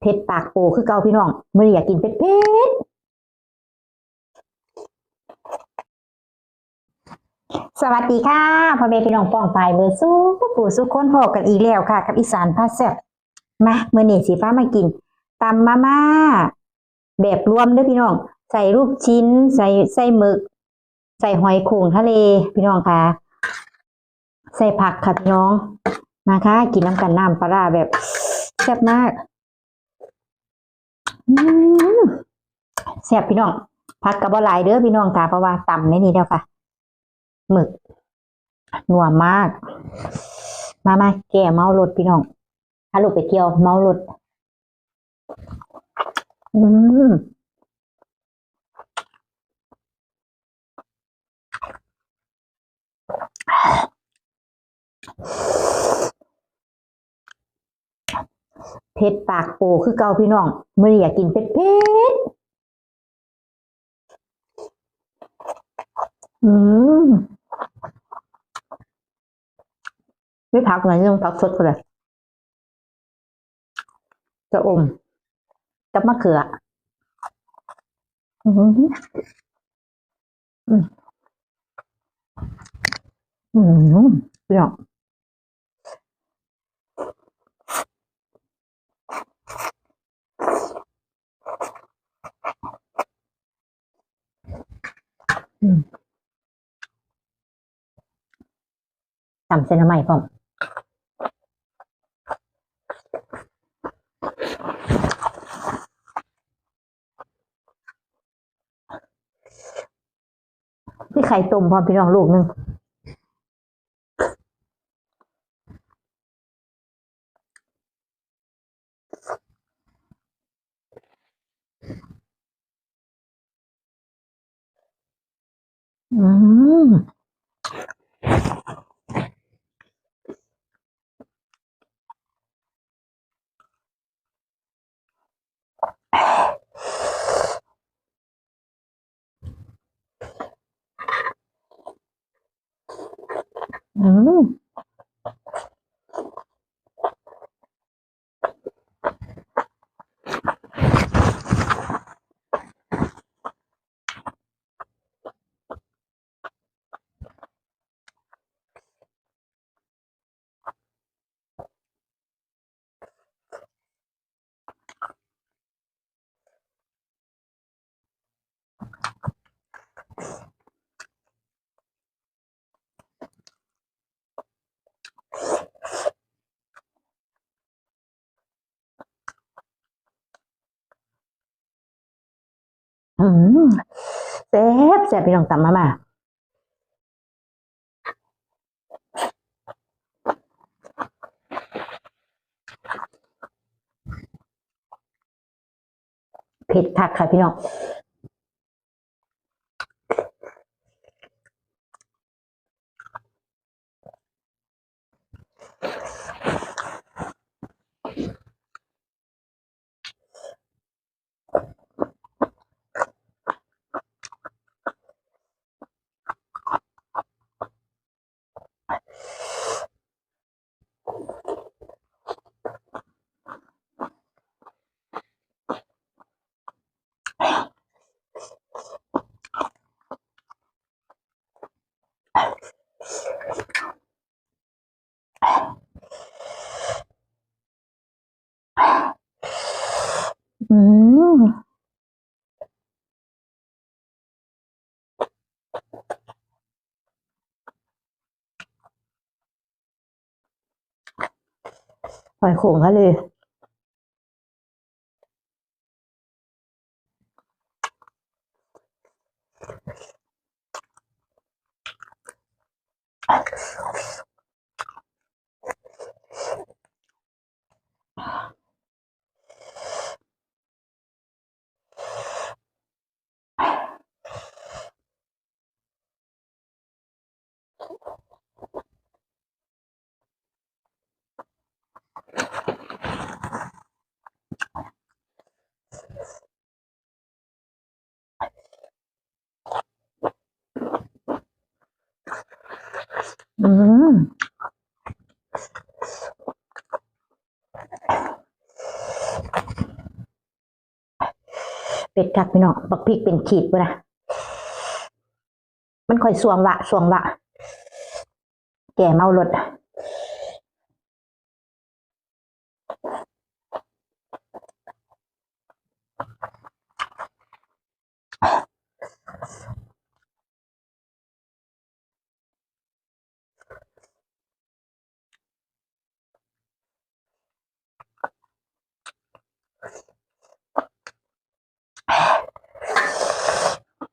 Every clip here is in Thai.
เผ็ดปากโปคือเก่าพี่น้องมื่ออยากกินเผ็ดเผ็ดสวัสดีค่ะพ่อแม่พี่น้องป้องปายเบอร์สู้ปู่สู้คนพอกันอีกแล้วค่ะ กับอีสานพาแซ่บมาเมื่อนี้สีฟ้ามากินตำมาม่าแบบรวมด้อพี่น้อง ใส่รูปชิ้น ใส่ใส่หมึก ใส่หอยโข่งทะเลพี่น้องค่ะ ใส่ผักค่ะพี่น้องมาค่ะกินน้ำกันน้ำปลาแบบแซ่บมาก แซ่บพี่น้องผักกับบหลายเด้อพี่น้องค่ะเพราะว่าต่ำในนี้แล้วค่ะหมึกนัวมาก มามาแก่เมารถพี่น้องถ้าลูกไปเที่ยวเมารถอืม เผ็ดปากโปคือเกาพี่น้องมื่ออยากกินเผ็ดเผ็ดอืมไม่พักเลยต้องพักสดก็เลยจะอมกับมะเขืออืมอืมอืมพี่น้อง ตำเส้นใหม่พร้อมพี่ไข่ต้มพร้อมพี่น้องลูกหนึ่งอืม อืม อืมแซ่บแซ่บพี่น้องตำมามาเผ็ดคักค่ะพี่น้อง หอยโขงทะเล อืมเป็ดกักพี่น้องบักพริกเป็นขีดเวนะมันค่อยสวงวะสวงวะ แก่เมารถ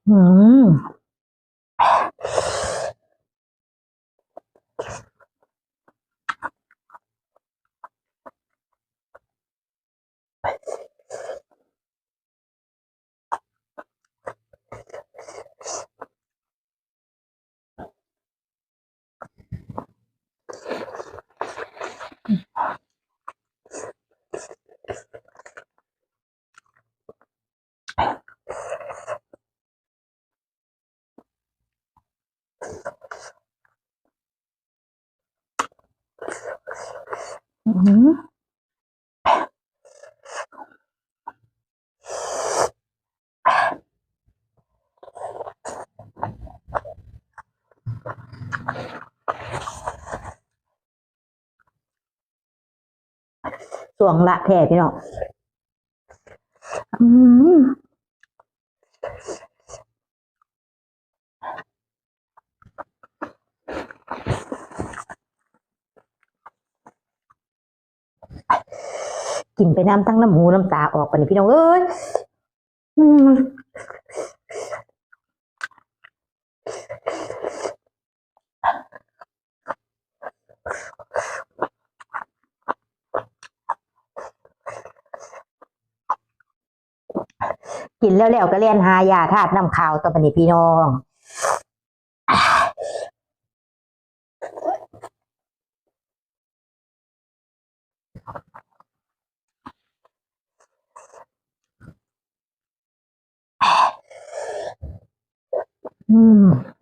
อื สวงละแท้พี่น้องอืม กินไปน้ำทั้งน้ำหูน้ำตาออกไปนี่พี่น้องเอ้ยกินแล้วแล้วก็เลียนหายาธาตุน้ำขาวต่อไปนี่พี่น้อง อืม